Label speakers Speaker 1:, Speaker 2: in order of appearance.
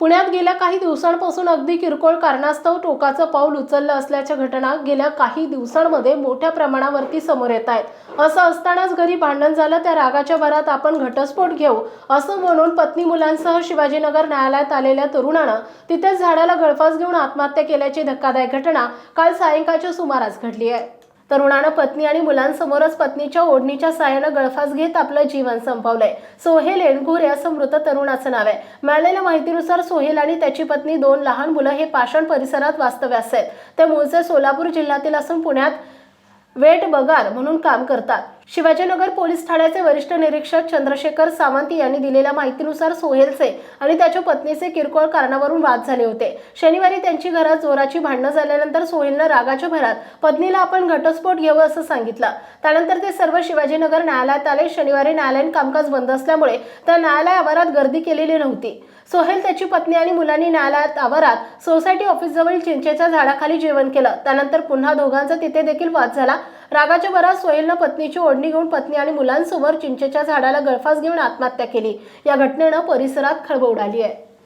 Speaker 1: पुण्यात गेल्या काही दिवसांपासून अगदी किरकोळ कारणास्तव टोकाचं पाऊल उचललं असल्याच्या घटना गेल्या काही दिवसांमध्ये मोठ्या प्रमाणावरती समोर येत आहेत. असं असतानाच घरी भांडण झालं त्या रागाच्या भरात आपण घटस्फोट घेऊ असं म्हणून पत्नी मुलांसह शिवाजीनगर न्यायालयात आलेल्या तरुणानं तिथेच झाडाला गळफास घेऊन आत्महत्या केल्याची धक्कादायक घटना काल सायंकाळच्या सुमारास घडली आहे. तरुणानं पत्नी आणि मुलांसमोरच पत्नीच्या ओढणीच्या साह्यानं गळफास घेत आपलं जीवन संपवलंय. सोहेल एणघुरे असं मृत तरुणाचं नाव आहे. मिळालेल्या माहितीनुसार सोहेल आणि त्याची पत्नी दोन लहान मुलं हे पाषाण परिसरात वास्तव्यास आहेत. ते मूळचे सोलापूर जिल्ह्यातील असून पुण्यात वेट बगार म्हणून काम करतात. शिवाजीनगर पोलीस ठाण्याचे वरिष्ठ निरीक्षक चंद्रशेखर सावंत यांनी दिलेल्या माहितीनुसार सोहेलचे आणि त्याच्या पत्नीचे किरकोळ कारणावरून वाद झाले होते. शनिवारी त्यांची घरात जोराची भांडणं झाल्यानंतर सोहेलनं रागाच्या भरात पत्नीला आपण घटस्फोट घेऊ असं सांगितलं. त्यानंतर ते सर्व शिवाजीनगर न्यायालयात आले. शनिवारी न्यायालयीन कामकाज बंद असल्यामुळे त्या न्यायालय आवारात गर्दी केलेली नव्हती. सोहेल त्याची पत्नी आणि मुलांनी न्यायालयात आवारात सोसायटी ऑफिसजवळ चिंचेच्या झाडाखाली जेवण केलं. त्यानंतर पुन्हा दोघांचा तिथे देखील वाद झाला. रागाच्या भरात सोहेलनं पत्नीची ओढणी घेऊन पत्नी आणि मुलांसमोर चिंचेच्या झाडाला गळफास घेऊन आत्महत्या केली. या घटनेनं परिसरात खळबळ उडाली आहे.